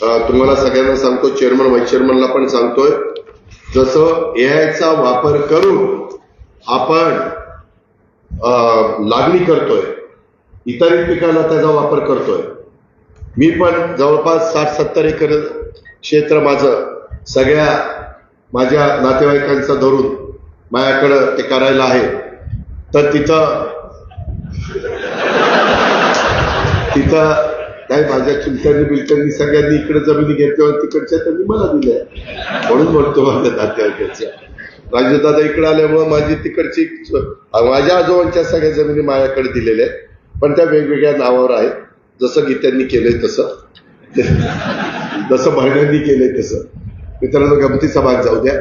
तुम्हाला सगळ्यांना सांगतो चेअरमन व्हाईस चेअरमनला पण सांगतोय. जसं एआयचा वापर करून आपण लागणी करतोय इतर पिकाला त्याचा वापर करतोय. मी पण जवळपास साठ सत्तर एकर क्षेत्र माझं सगळ्या माझ्या नातेवाईकांचं धरून माझ्याकडं ते करायला आहे. तर तिथं तिथं काय माझ्या चुलत्यांनी बिलत्यांनी सगळ्यांनी इकडे जमिनी घेतल्यावर तिकडच्या त्यांनी मला दिल्या. म्हणून म्हणतो माझ्या नातेवाईकांच्या राजदादा इकडे आल्यामुळं माझी तिकडची माझ्या आजोबांच्या सगळ्या जमिनी माझ्याकडे दिलेल्या आहेत. पण त्या वेगवेगळ्या नावावर आहेत. जसं गीत्यांनी केलंय तसं. जसं बहिण्यांनी केलंय तसं. मित्रांनो गमतीचा भाग जाऊ द्या.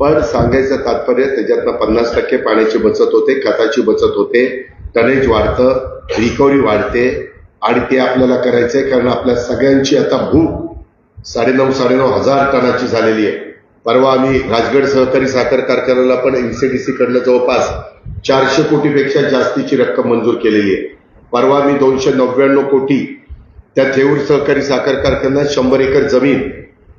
पण सांगायचं तात्पर्य त्याच्यातनं पन्नास टक्के पाण्याची बचत होते खताची बचत होते टनेज वाढतं रिकव्हरी वाढते. आणि ते आपल्याला करायचंय कारण आपल्या सगळ्यांची आता भूक साडेनऊ साडेनऊ हजार टनाची झालेली आहे. परवा आम्ही राजगड सहकारी साखर कारखान्याला पण एनसीडीसी कडनं जवळपास चारशे कोटीपेक्षा जास्तीची रक्कम मंजूर केलेली आहे. परवा मी दोनशे नव्याण्णव कोटी त्या थेऊर सहकारी साखर कारखान्यात शंभर एकर जमीन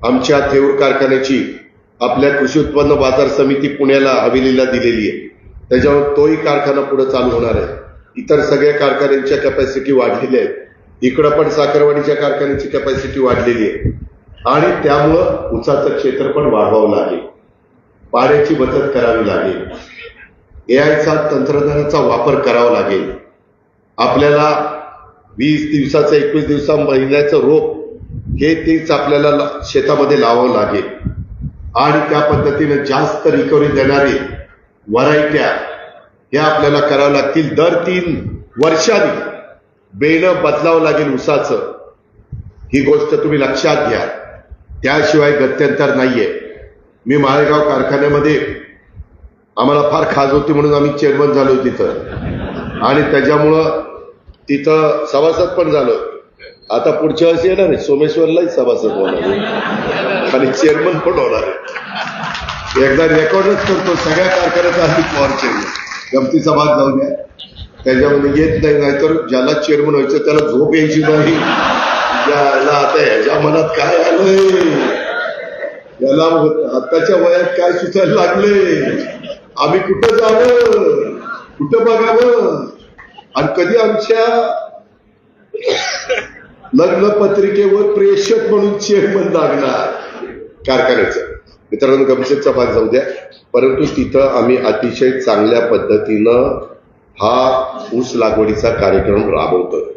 आमच्या थेऊर कारखान्याची आपल्या कृषी उत्पन्न बाजार समिती पुण्याला हवेलीला दिलेली आहे. त्याच्यामुळे तोही कारखाना पुढे चालू होणार आहे. इतर सगळ्या कारखान्यांच्या कॅपॅसिटी वाढलेल्या आहेत. इकडं पण साखरवाडीच्या कारखान्याची कॅपॅसिटी वाढलेली आहे. आणि त्यामुळं उसाचं क्षेत्र पण वाढवावं लागेल. पाण्याची बचत करावी लागेल. एआयचा तंत्रज्ञानाचा वापर करावा लागेल. आपल्याला वीस दिवसाचं एकवीस दिवसा महिन्याचं रोप हे तेच आपल्याला शेतामध्ये लावावं लागेल. आणि त्या पद्धतीने जास्त रिकव्हरी देणारी व्हरायट्या ह्या आपल्याला कराव्या लागतील दर तीन वर्षांनी. बेणं बदलावं लागेल उसाचं. ही गोष्ट तुम्ही लक्षात घ्या. त्याशिवाय गत्यंतर नाहीये. मी माळेगाव कारखान्यामध्ये आम्हाला फार खाज होती म्हणून आम्ही चेअरमन झालो तिथं. आणि त्याच्यामुळं तिथं सभासद पण झालो. आता पुढच्या वर्षी येणार आहे. सोमेश्वरलाही सभासद होणार आहे. आणि चेअरमन पण होणार आहे. एकदा रेकॉर्डच करतो. सगळ्या कारखान्याचा आधी पॉवर चेअरमन गमतीचा भाग जाऊ द्या. त्याच्यामध्ये येत नाही नाहीतर ज्याला चेअरमन व्हायचं त्याला झोप यायची नाही. याला आता ह्याच्या मनात काय आलंय? याला आताच्या वयात काय सुचायला लागले आम्ही कुठं जावं? कुठं बघावं? आणि कधी आमच्या लग्न पत्रिकेवर प्रेषक म्हणून चेअरमन लागणार? कारखान्याचं. मित्रांनो गमतीचा भाग जाऊ द्या. परंतु तिथं आम्ही अतिशय चांगल्या पद्धतीनं हा ऊस लागवडीचा कार्यक्रम राबवतोय.